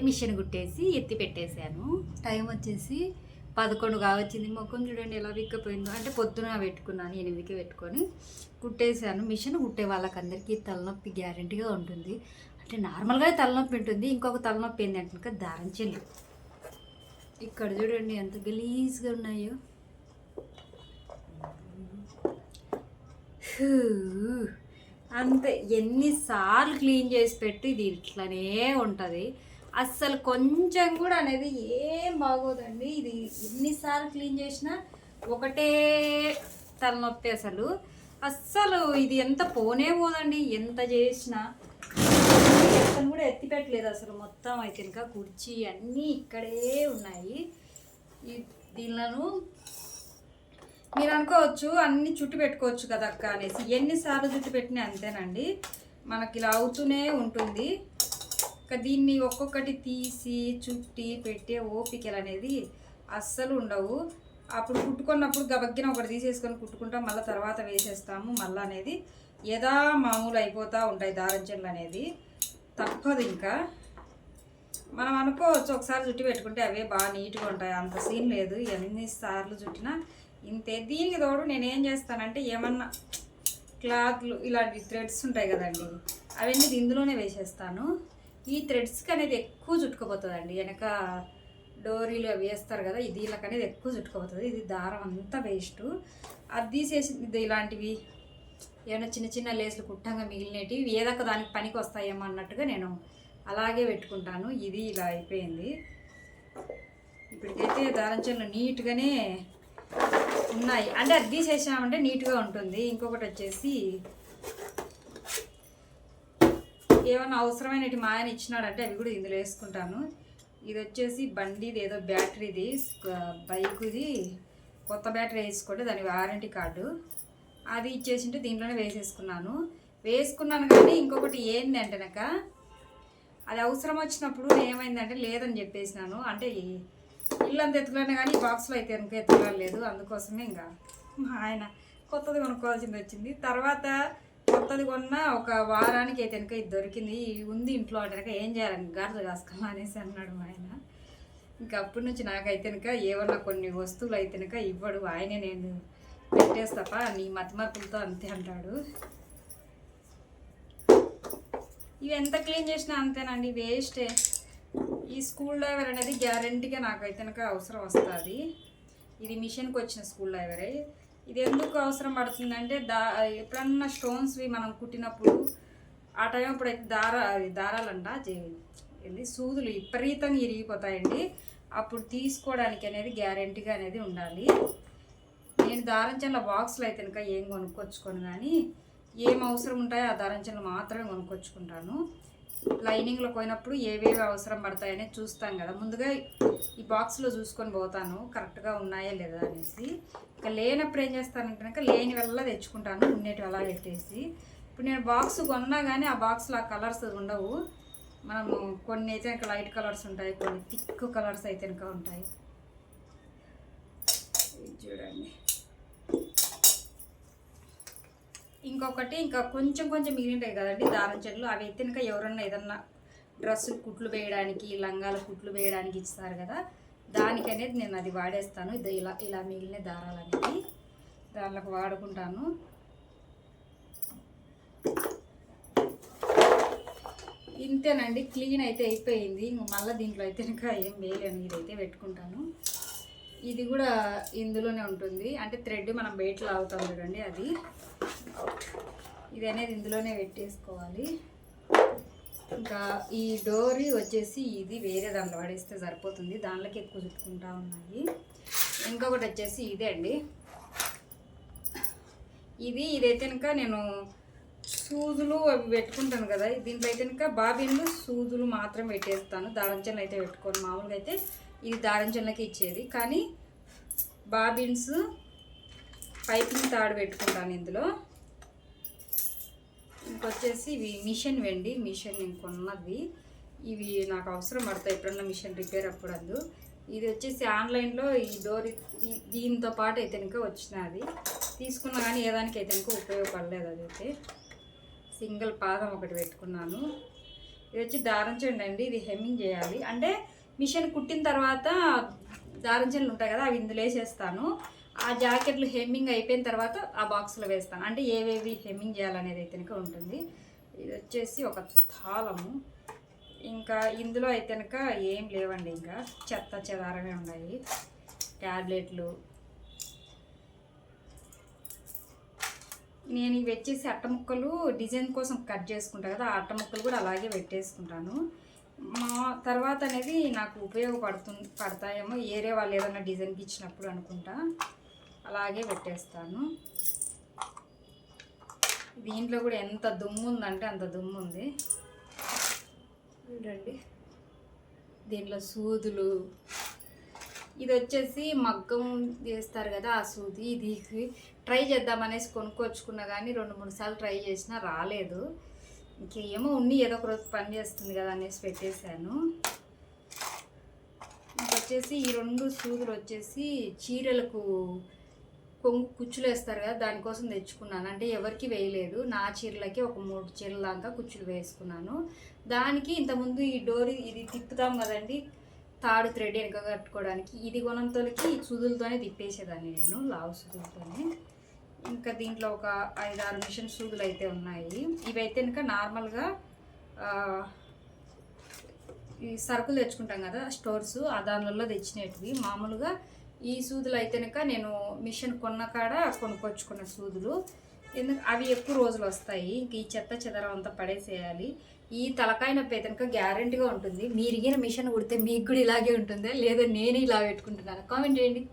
Machine కుట్టేసి ఎత్తి పెట్టేశాను. Time వచ్చేసి పదకొండు కావచ్చింది. ముఖం చూడండి ఎలా విక్కపోయిందో. అంటే పొద్దున పెట్టుకున్నాను ఎనిమిదికి పెట్టుకొని కుట్టేశాను. మిషన్ కుట్టే వాళ్ళకి అందరికీ తలనొప్పి గ్యారంటీగా ఉంటుంది. అంటే నార్మల్గా తలనొప్పి ఉంటుంది. ఇంకొక తలనొప్పి ఏంటంటే కనుక దారం చెల్లు. ఇక్కడ చూడండి ఎంత గలీజ్గా ఉన్నాయో. హూ. అంతే. ఎన్నిసార్లు క్లీన్ చేసి పెట్టి ఇది ఇట్లనే ఉంటుంది. అస్సలు కొంచెం కూడా అనేది ఏం బాగోదండి. ఇది ఎన్నిసార్లు క్లీన్ చేసినా ఒకటే తలనొప్పి అసలు. అస్సలు ఇది ఎంత పోనే పోదండి. ఎంత చేసినా అసలు కూడా ఎత్తిపెట్టలేదు అసలు మొత్తం అయితే ఇంకా కుర్చీ అన్నీ ఇక్కడే ఉన్నాయి. దీనిలను మీరు అనుకోవచ్చు అన్ని చుట్టు పెట్టుకోవచ్చు కదా అక్క అనేసి. ఎన్నిసార్లు చుట్టు పెట్టినా అంతేనండి. మనకి ఇలా అవుతూనే ఉంటుంది. దీన్ని ఒక్కొక్కటి తీసి చుట్టి పెట్టే ఓపికలు అనేది అస్సలు ఉండవు. అప్పుడు కుట్టుకున్నప్పుడు గబగ్గిన ఒకటి తీసేసుకొని కుట్టుకుంటాం మళ్ళీ తర్వాత వేసేస్తాము. మళ్ళీ అనేది యథా మామూలు అయిపోతూ ఉంటాయి దారం చెట్లు అనేది. తప్పదు ఇంకా. మనం అనుకోవచ్చు ఒకసారి చుట్టి పెట్టుకుంటే అవే బాగా నీట్గా ఉంటాయి. అంత సీన్ లేదు. ఎన్నిసార్లు చుట్టినా ఇంతే. దీనికి తోడు నేను ఏం చేస్తానంటే ఏమన్నా క్లాత్లు ఇలాంటి థ్రెడ్స్ ఉంటాయి కదండి అవన్నీ ఇందులోనే వేసేస్తాను. ఈ థ్రెడ్స్కి అనేది ఎక్కువ చుట్టుకుపోతుందండి. వెనక డోరీలు అవి వేస్తారు కదా ఇది అనేది ఎక్కువ చుట్టుకుపోతుంది. ఇది దారం అంతా వేస్ట్ అది తీసేసింది ఇలాంటివి ఏమైనా చిన్న చిన్న లేసులు కుట్టంగా మిగిలినవి ఏదక్క దానికి పనికి వస్తాయేమో అన్నట్టుగా నేను అలాగే పెట్టుకుంటాను. ఇది ఇలా అయిపోయింది. ఇప్పటికైతే దారం నీట్గానే ఉన్నాయి. అంటే అది తీసేసామంటే నీట్గా ఉంటుంది. ఇంకొకటి వచ్చేసి ఏమైనా అవసరమైనటి మా ఆయన ఇచ్చినాడంటే అవి కూడా ఇందులో వేసుకుంటాను. ఇది వచ్చేసి బండిది ఏదో బ్యాటరీది బైకుది. కొత్త బ్యాటరీ వేసుకుంటే దాని వారంటీ కార్డు. అది ఇచ్చేసింటే దీంట్లోనే వేసేసుకున్నాను. వేసుకున్నాను కానీ ఇంకొకటి ఏంటంటేనక అది అవసరం వచ్చినప్పుడు ఏమైందంటే లేదని చెప్పేసినాను. అంటే ఇల్లు అంత ఎత్తుకున్నాను కానీ బాక్స్లో అయితే ఇంకా ఎత్తుకోలేదు అందుకోసమే ఇంకా ఆయన కొత్తది కొనుక్కోవాల్సింది వచ్చింది. తర్వాత కొత్తది కొన్న ఒక వారానికి అయితే కనుక ఇది దొరికింది. ఇది ఉంది ఇంట్లో అంటే కనుక ఏం చేయాలని గాడిద కాసుకోమా అనేసి అన్నాడు మా ఆయన. ఇంకా అప్పటి నుంచి నాకైతే కనుక ఏమన్నా కొన్ని వస్తువులు అయితే కనుక ఇవ్వడు. ఆయనే నేను పెట్టేస్తాపా నీ మతిమర్పులతో అంతే అంటాడు. ఇవి ఎంత క్లీన్ చేసినా అంతేనండి వేస్టే. ఈ స్కూల్ డ్రైవర్ అనేది గ్యారంటీగా నాకైతే కనుక అవసరం వస్తుంది. ఇది మిషన్కి వచ్చిన స్కూల్ డ్రైవరే. ఇది ఎందుకు అవసరం పడుతుందంటే దా ఎప్పుడన్నా స్టోన్స్వి మనం కుట్టినప్పుడు ఆ టైం అప్పుడు దార దారాలంట ఏంది సూదులు విపరీతంగా ఇరిగిపోతాయండి. అప్పుడు తీసుకోవడానికి అనేది గ్యారంటీగా అనేది ఉండాలి. నేను దారంచెల బాక్స్లో అయితే కనుక ఏం కొనుక్కొచ్చుకోను కానీ ఏం అవసరం ఉంటాయో ఆ దారంచెలు మాత్రమే కొనుక్కొచ్చుకుంటాను. లైనింగ్లో పోయినప్పుడు ఏవేవి అవసరం పడతాయనే చూస్తాం కదా. ముందుగా ఈ బాక్స్లో చూసుకొని పోతాను. కరెక్ట్గా ఉన్నాయా లేదా అనేసి. ఇక లేనప్పుడు ఏం చేస్తానంటే కనుక లేని వల్ల తెచ్చుకుంటాను. ఉండేటి అలా పెట్టేసి. ఇప్పుడు నేను బాక్స్ కొన్నా కానీ ఆ బాక్స్లో ఆ కలర్స్ ఉండవు. మనము కొన్ని అయితే ఇంకా లైట్ కలర్స్ ఉంటాయి. కొన్ని థిక్ కలర్స్ అయితే ఇంకా ఉంటాయి. చూడండి. ఇంకొకటి ఇంకా కొంచెం కొంచెం మిగిలింటాయి కదండి దారం చెట్లు. అవి అయితే ఇంకా ఎవరన్నా ఏదన్నా డ్రెస్సులు కుట్లు వేయడానికి లంగాల కుట్లు వేయడానికి ఇస్తారు కదా. దానికి అనేది నేను అది వాడేస్తాను. ఇది ఇలా ఇలా మిగిలిన దారాలు అనేది దానిలోకి వాడుకుంటాను. ఇంతేనండి క్లీన్ అయితే అయిపోయింది. మళ్ళీ దీంట్లో అయితే ఇంకా ఏం వేయలేను ఇదైతే పెట్టుకుంటాను. ఇది కూడా ఇందులోనే ఉంటుంది. అంటే థ్రెడ్ మనం బయట లాగుతాం చూడండి అది. ఇది అనేది ఇందులోనే పెట్టేసుకోవాలి. ఇంకా ఈ డోరీ వచ్చేసి ఇది వేరే దాంట్లో పడేస్తే సరిపోతుంది. దాంట్లోకి ఎక్కువ చుట్టుకుంటా ఉన్నాయి. ఇంకొకటి వచ్చేసి ఇదే అండి. ఇది ఇదైతే కనుక నేను సూదులు అవి పెట్టుకుంటాను కదా దీంట్లో అయితే కనుక బాబిన్లు సూదులు మాత్రం పెట్టేస్తాను. దారంచెలు అయితే పెట్టుకోను. మామూలుగా అయితే ఇది దారంచెలకి ఇచ్చేది. కానీ బాబిన్స్ పైపింగ్ తాడు పెట్టుకుంటాను ఇందులో. ఇంకొచ్చేసి ఇవి మిషన్ వెండి మిషన్ నేను కొన్నది. ఇవి నాకు అవసరం పడతాయి ఎప్పుడన్నా మిషన్ రిపేర్ అప్పుడు అందు ఇది వచ్చేసి ఆన్లైన్లో ఈ డోర్ దీంతో పాటు అయితే ఇంకా వచ్చినది తీసుకున్నా కానీ ఏ అయితే ఇంకా ఉపయోగపడలేదు అదైతే. సింగిల్ పాదం ఒకటి పెట్టుకున్నాను. ఇది వచ్చి దారం చెండు అండి ఇది హెమ్మింగ్ చేయాలి. అంటే మిషన్ కుట్టిన తర్వాత దారం చెండ్లు ఉంటాయి కదా అవి ఇందులో వేసేస్తాను. ఆ జాకెట్లు హెమ్మింగ్ అయిపోయిన తర్వాత ఆ బాక్స్లో వేస్తాను. అంటే ఏవేవి హెమ్మింగ్ చేయాలనేది అయితే ఉంటుంది. ఇది వచ్చేసి ఒక తాళము. ఇంకా ఇందులో అయితే కనుక ఏం లేవండి ఇంకా. చెత్త చెదారమే ఉన్నాయి. ట్యాబ్లెట్లు నేను ఇవి వచ్చేసి అట్ట ముక్కలు డిజైన్ కోసం కట్ చేసుకుంటాను కదా ఆ అట్ట ముక్కలు కూడా అలాగే పెట్టేసుకుంటాను. మా తర్వాత అనేది నాకు ఉపయోగపడుతు పడతాయేమో. ఏరే వాళ్ళు ఏదైనా డిజైన్కి ఇచ్చినప్పుడు అనుకుంటా. అలాగే పెట్టేస్తాను. దీంట్లో కూడా ఎంత దుమ్ము ఉందంటే అంత దుమ్ము ఉంది. చూడండి. దీంట్లో సూదులు. ఇది వచ్చేసి మగ్గం చేస్తారు కదా ఆ సూది. ఇది ట్రై చేద్దామనేసి కొనుక్కొచ్చుకున్నా కానీ రెండు మూడు సార్లు ట్రై చేసినా రాలేదు. ఇంకేమో ఉన్ని ఏదో ఒక రోజు పని చేస్తుంది కదా అనేసి పెట్టేశాను. ఇంకొచ్చేసి ఈ రెండు సూదులు వచ్చేసి చీరలకు కొంగు కుచ్చులు వేస్తారు కదా దానికోసం తెచ్చుకున్నాను. అంటే ఎవరికి వేయలేదు. నా చీరలకి ఒక మూడు చీరల దాకా కుచ్చులు వేసుకున్నాను. దానికి ఇంతకుముందు ఈ డోరీ ఇది తిప్పుతాం కదండి తాడు థ్రెడ్ వెనక కట్టుకోవడానికి. ఇది కొనంతోకి సుదులతోనే సూదులతోనే తిప్పేసేదాన్ని నేను లావు సూదులతోనే. ఇంకా దీంట్లో ఒక ఐదు ఆరు మిషన్ సూదులు అయితే ఉన్నాయి. ఇవైతే ఇంకా నార్మల్గా ఈ సరుకులు తెచ్చుకుంటాం కదా స్టోర్స్ ఆ దానిలో తెచ్చినవి. మామూలుగా ఈ సూదులు అయితే నేను మిషన్ కొన్న కాడ కొనుక్కొచ్చుకున్న సూదులు. ఎందుకు అవి ఎక్కువ రోజులు వస్తాయి. ఇంక ఈ చెత్త చెదరం అంతా పడేసేయాలి. ఈ తలకాయ నొప్పి అయితే గ్యారంటీగా ఉంటుంది. మీరు ఇగిన మిషన్ కుడితే మీకు కూడా ఇలాగే ఉంటుందా? లేదా నేను ఇలా పెట్టుకుంటున్నాను? కామెంట్ చేయండి.